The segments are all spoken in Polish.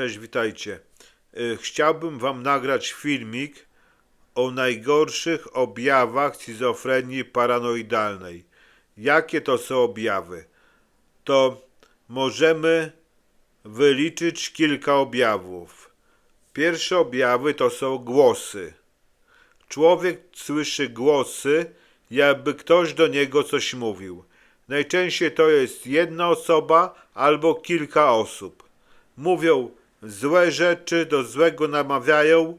Cześć, witajcie. Y, Chciałbym Wam nagrać filmik o najgorszych objawach schizofrenii paranoidalnej. Jakie to są objawy? To możemy wyliczyć kilka objawów. Pierwsze objawy to są głosy. Człowiek słyszy głosy, jakby ktoś do niego coś mówił. Najczęściej to jest jedna osoba albo kilka osób. Mówią złe rzeczy, do złego namawiają.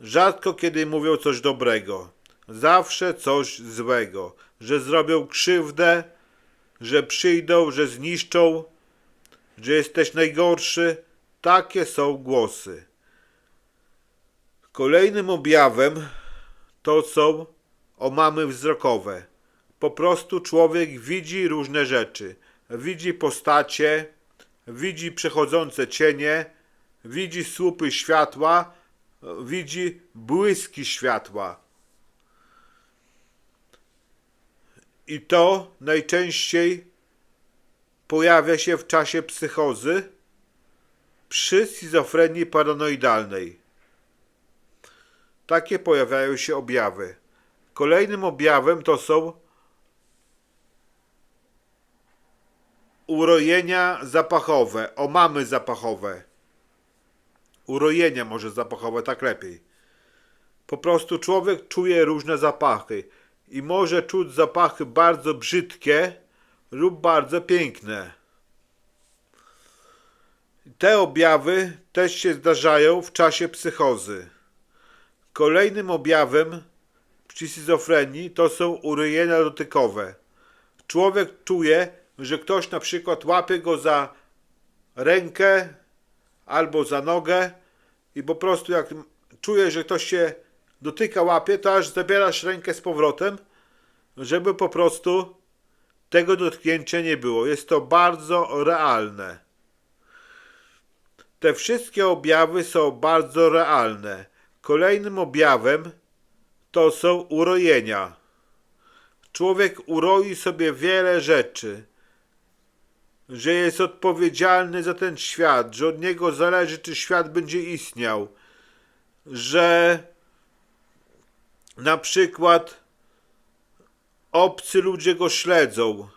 Rzadko kiedy mówią coś dobrego. Zawsze coś złego. Że zrobią krzywdę, że przyjdą, że zniszczą, że jesteś najgorszy. Takie są głosy. Kolejnym objawem to są omamy wzrokowe. Po prostu człowiek widzi różne rzeczy. Widzi postacie, widzi przechodzące cienie, widzi słupy światła, widzi błyski światła. I to najczęściej pojawia się w czasie psychozy przy schizofrenii paranoidalnej. Takie pojawiają się objawy. Kolejnym objawem to są urojenia zapachowe, omamy zapachowe. Urojenia może zapachowe, tak lepiej. Po prostu człowiek czuje różne zapachy i może czuć zapachy bardzo brzydkie lub bardzo piękne. Te objawy też się zdarzają w czasie psychozy. Kolejnym objawem przy schizofrenii to są urojenia dotykowe. Człowiek czuje, że ktoś na przykład łapie go za rękę albo za nogę i po prostu jak czuje, że ktoś się dotyka, łapie, to aż zabierasz rękę z powrotem, żeby po prostu tego dotknięcia nie było. Jest to bardzo realne. Te wszystkie objawy są bardzo realne. Kolejnym objawem to są urojenia. Człowiek uroi sobie wiele rzeczy, że jest odpowiedzialny za ten świat, że od niego zależy, czy świat będzie istniał, że na przykład obcy ludzie go śledzą,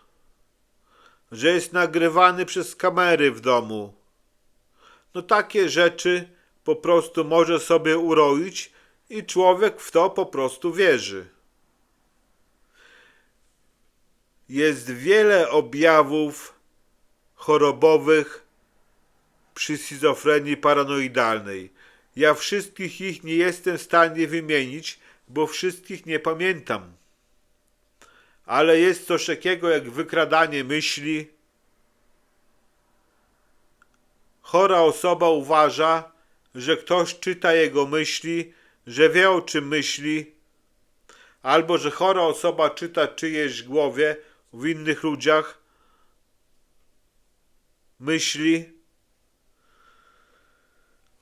że jest nagrywany przez kamery w domu. No takie rzeczy po prostu może sobie uroić i człowiek w to po prostu wierzy. Jest wiele objawów chorobowych przy schizofrenii paranoidalnej. Ja wszystkich ich nie jestem w stanie wymienić, bo wszystkich nie pamiętam. Ale jest coś takiego jak wykradanie myśli. Chora osoba uważa, że ktoś czyta jego myśli, że wie o czym myśli, albo że chora osoba czyta czyjeś głowie w innych ludziach myśli.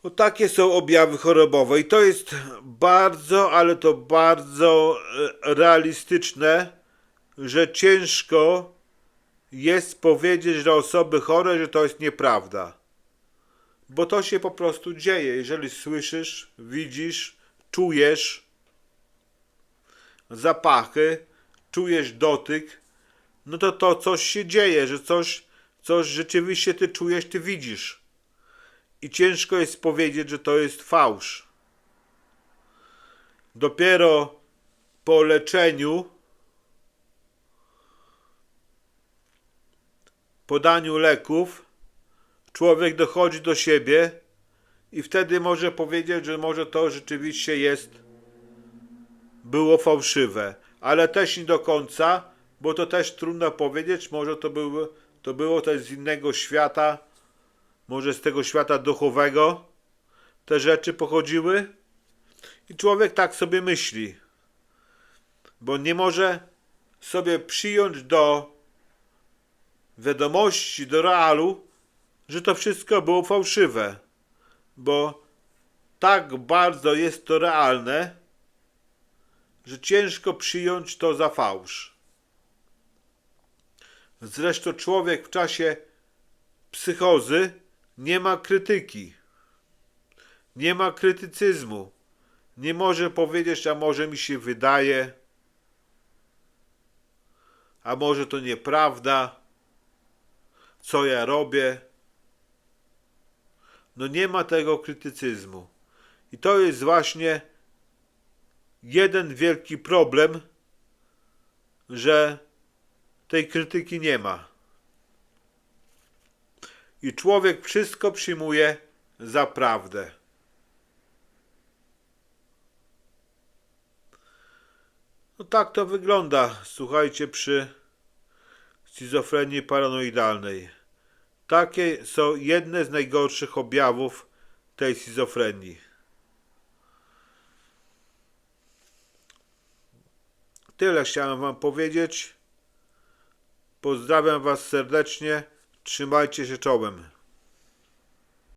No, takie są objawy chorobowe i to jest bardzo, ale to bardzo e, realistyczne, że ciężko jest powiedzieć do osoby chorej, że to jest nieprawda. Bo to się po prostu dzieje. Jeżeli słyszysz, widzisz, czujesz zapachy, czujesz dotyk, no to to coś się dzieje, że coś, coś rzeczywiście ty czujesz, ty widzisz. I ciężko jest powiedzieć, że to jest fałsz. Dopiero po leczeniu, podaniu leków, człowiek dochodzi do siebie i wtedy może powiedzieć, że może to rzeczywiście jest było fałszywe, ale też nie do końca, bo to też trudno powiedzieć, może to było, to było też z innego świata, może z tego świata duchowego te rzeczy pochodziły i człowiek tak sobie myśli, bo nie może sobie przyjąć do wiadomości, do realu, że to wszystko było fałszywe, bo tak bardzo jest to realne, że ciężko przyjąć to za fałsz. Zresztą człowiek w czasie psychozy Nie ma krytyki. Nie ma krytycyzmu. Nie może powiedzieć, a może mi się wydaje, a może to nieprawda, co ja robię. No nie ma tego krytycyzmu. I to jest właśnie jeden wielki problem, że tej krytyki nie ma. I człowiek wszystko przyjmuje za prawdę. No tak to wygląda, słuchajcie, przy schizofrenii paranoidalnej. Takie są jedne z najgorszych objawów tej schizofrenii. Tyle chciałem Wam powiedzieć. Pozdrawiam Was serdecznie. Trzymajcie się czołem.